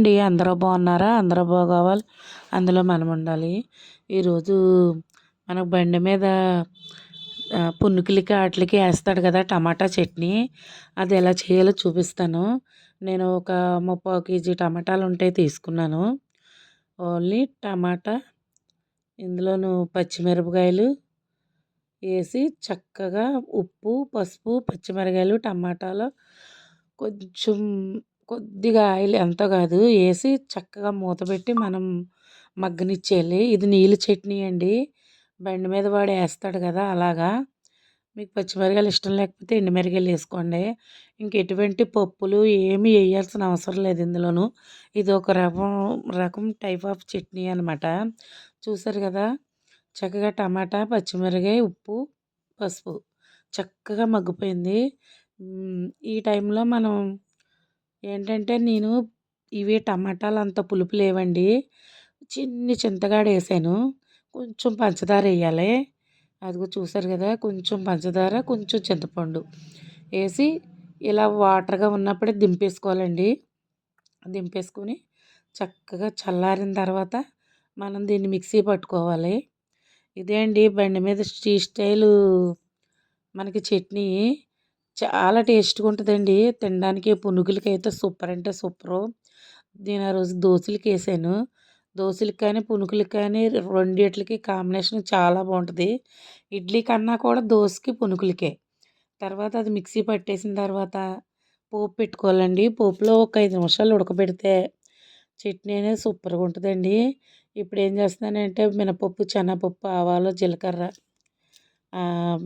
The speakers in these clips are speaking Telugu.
అండి అందరూ బాగున్నారా? అందరూ బాగోవాలి. అందులో మనం ఉండాలి. ఈరోజు మనకు బండి మీద పునుకులకి వాటికి వేస్తాడు కదా టమాటా చట్నీ. అది ఎలా చేయాలో చూపిస్తాను. నేను ఒక ముప్పై కేజీ టమాటాలు ఉంటే తీసుకున్నాను. ఓన్లీ టమాటా ఇందులోను పచ్చిమిరపకాయలు వేసి చక్కగా ఉప్పు పసుపు పచ్చిమిరపకాయలు టమాటాలు కొంచెం కొద్దిగా ఆయిల్ ఎంత కాదు వేసి చక్కగా మూత పెట్టి మనం మగ్గనిచ్చేయాలి. ఇది నీళ్ళు చట్నీ అండి. బండి మీద వాడు వేస్తాడు కదా అలాగా. మీకు పచ్చిమిరకాయలు ఇష్టం లేకపోతే ఎండుమిరకాయలు వేసుకోండి. ఇంక ఎటువంటి పప్పులు ఏమి వేయాల్సిన అవసరం లేదు ఇందులోను. ఇది ఒక రకం రకం టైప్ ఆఫ్ చట్నీ అనమాట చూసారు కదా? చక్కగా టమాటా పచ్చిమిరకాయ ఉప్పు పసుపు చక్కగా మగ్గిపోయింది. ఈ టైంలో మనం ఏంటంటే నేను ఇవి టమాటాలు అంత పులుపు లేవండి. చిన్ని చింతగాడ వేసాను కొంచెం పంచదార వేయాలి అదిగో చూసారు కదా కొంచెం పంచదార కొంచెం చింతపండు వేసి ఇలా వాటర్గా ఉన్నప్పుడే దింపేసుకోవాలండి. దింపేసుకొని చక్కగా చల్లారిన తర్వాత మనం దీన్ని మిక్సీ పట్టుకోవాలి. ఇదే అండి బండి మీద స్టీ స్టైలు మనకి చట్నీ. చాలా టేస్ట్గా ఉంటుందండి. తినడానికి పునుగులకి అయితే సూపర్ అంటే సూపరు. నేను ఆ రోజు దోశలకి వేసాను దోశలకి కానీ పునుగులకి కానీ రెండిట్లకి కాంబినేషన్ చాలా బాగుంటుంది. ఇడ్లీ కన్నా కూడా దోశకి పునుగులకే. తర్వాత అది మిక్సీ పట్టేసిన తర్వాత పోపు పెట్టుకోవాలండి. పోపులో ఒక ఐదు నిమిషాలు ఉడకబెడితే చట్నీ అనేది సూపర్గా ఉంటుందండి. ఇప్పుడు ఏం చేస్తున్నానంటే మినపప్పు శనగపప్పు ఆవాలు జీలకర్ర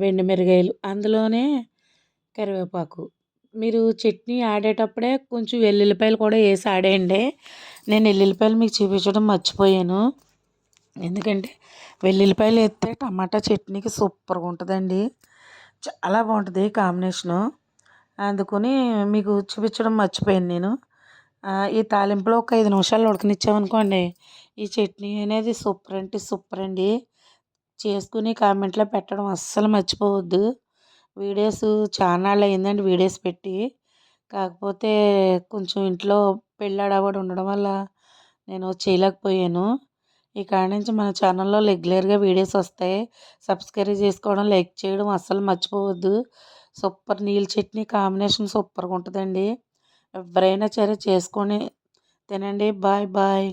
వెండి మిరగాయలు అందులోనే కరివేపాకు. మీరు చట్నీ ఆడేటప్పుడే కొంచెం వెల్లుల్లిపాయలు కూడా వేసి ఆడేయండి. నేను వెల్లుల్లిపాయలు మీకు చూపించడం మర్చిపోయాను. ఎందుకంటే వెల్లుల్లిపాయలు వేస్తే టమాటా చట్నీకి సూపర్గా ఉంటుందండి. చాలా బాగుంటుంది కాంబినేషను. అందుకని మీకు చూపించడం మర్చిపోయాను నేను. ఈ తాలింపులో ఒక ఐదు నిమిషాలు ఉడకనిచ్చామనుకోండి ఈ చట్నీ అనేది సూపర్ అంటే సూపర్ అండి. చేసుకుని కామెంట్లో పెట్టడం అస్సలు మర్చిపోవద్దు. వీడియోస్ చాలా అయిందండి వీడియోస్ పెట్టి. కాకపోతే కొంచెం ఇంట్లో పెళ్ళి ఉండడం వల్ల నేను చేయలేకపోయాను. ఈ కాడ నుంచి మన ఛానల్లో రెగ్యులర్గా వీడియోస్ వస్తాయి. సబ్స్క్రైబ్ చేసుకోవడం లైక్ చేయడం అస్సలు మర్చిపోవద్దు. సూపర్ నీళ్ళ చట్నీ కాంబినేషన్ సూపర్గా ఉంటుందండి. ఎవరైనా సరే చేసుకొని తినండి. Bye bye.